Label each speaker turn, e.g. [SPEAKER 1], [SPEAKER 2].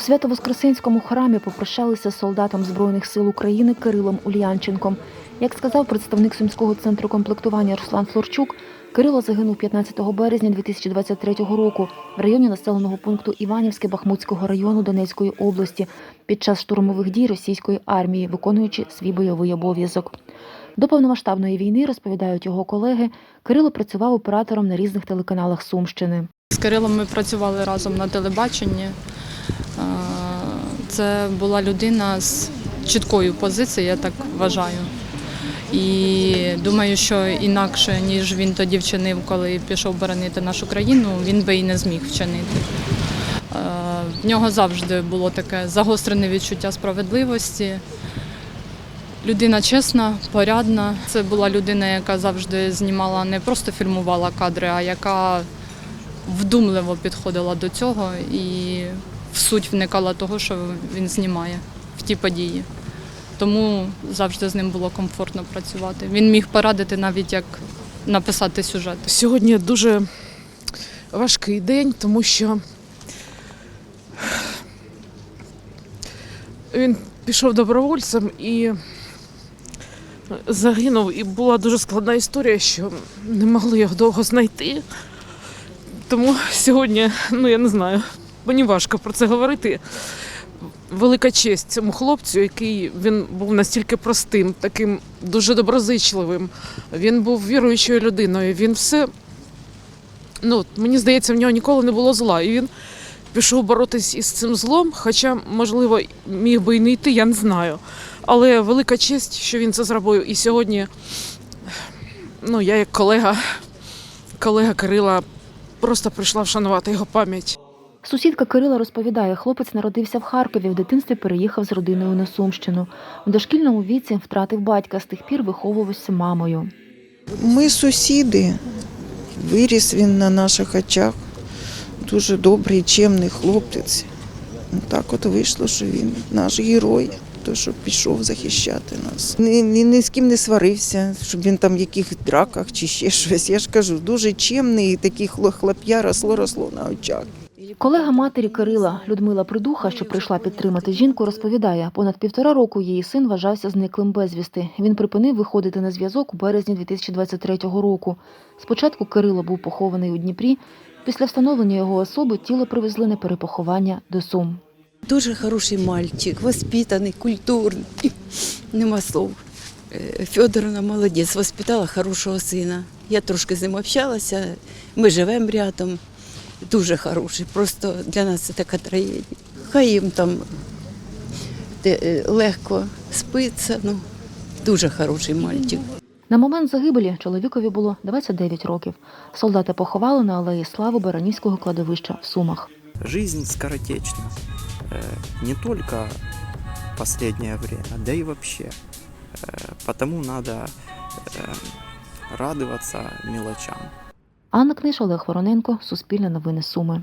[SPEAKER 1] Свято-Воскресенському храмі попрощалися з солдатом Збройних сил України Кирилом Ульянченком. Як сказав представник Сумського центру комплектування Руслан Флорчук, Кирило загинув 15 березня 2023 року в районі населеного пункту Іванівське Бахмутського району Донецької області під час штурмових дій російської армії, виконуючи свій бойовий обов'язок. До повномасштабної війни, розповідають його колеги, Кирило працював оператором на різних телеканалах Сумщини.
[SPEAKER 2] З Кирилом ми працювали разом на телебаченні. Е, Це була людина з чіткою позицією, я так вважаю. І думаю, що інакше, ніж він тоді вчинив, коли пішов боронити нашу країну, він би і не зміг вчинити. Е, В нього завжди було таке загострене відчуття справедливості. Людина чесна, порядна. Це була людина, яка завжди знімала, не просто фільмувала кадри, а яка вдумливо підходила до цього і в суть вникала того, що він знімає в ті події. Тому завжди з ним було комфортно працювати. Він міг порадити навіть як написати сюжет.
[SPEAKER 3] Сьогодні дуже важкий день, тому що він пішов добровольцем і загинув. І була дуже складна історія, що не могли його довго знайти. Тому сьогодні, ну я не знаю, мені важко про це говорити. Велика честь цьому хлопцю, який він був настільки простим, таким дуже доброзичливим. Він був віруючою людиною. Він все, ну, мені здається, в нього ніколи не було зла. І він пішов боротись із цим злом, хоча, можливо, міг би і не йти, я не знаю. Але велика честь, що він це зробив. І сьогодні, ну, я як колега, колега Кирила, просто прийшла вшанувати його пам'ять.
[SPEAKER 1] Сусідка Кирила розповідає, хлопець народився в Харкові, в дитинстві переїхав з родиною на Сумщину. В дошкільному віці втратив батька, з тих пір виховувався мамою.
[SPEAKER 4] Ми сусіди. Виріс він на наших очах. Дуже добрий, чемний хлопець. Ну, Так от вийшло, що він наш герой, то що пішов захищати нас. Ні, ні з ким не сварився, щоб він там в яких драках чи ще щось. Я ж кажу, дуже чемний, і такий хлоп'я росло, росло на очах.
[SPEAKER 1] Колега матері Кирила Людмила Придуха, що прийшла підтримати жінку, розповідає, понад півтора року її син вважався зниклим безвісти. Він припинив виходити на зв'язок у березні 2023 року. Спочатку Кирило був похований у Дніпрі. Після встановлення його особи тіло привезли на перепоховання до Сум.
[SPEAKER 5] Дуже хороший мальчик, воспитаний, культурний. Нема слов. Е, Федоровна молодець, воспитала хорошого сина. Я трошки з ним общалася, ми живемо рядом Дуже хороший. Просто для нас це така трагедія. Хай їм там де, е, легко спиться. Ну, дуже хороший мальчик.
[SPEAKER 1] На момент загибелі чоловікові було 29 років. Солдата поховали на алеї Слави Баранівського кладовища в Сумах.
[SPEAKER 6] Жизнь скоротечна. Э, Не только последнее время, да и вообще. Э, Потому надо э, радоваться мелочам.
[SPEAKER 1] Анна Книж, Олег Вороненко, Суспільне новини Суми.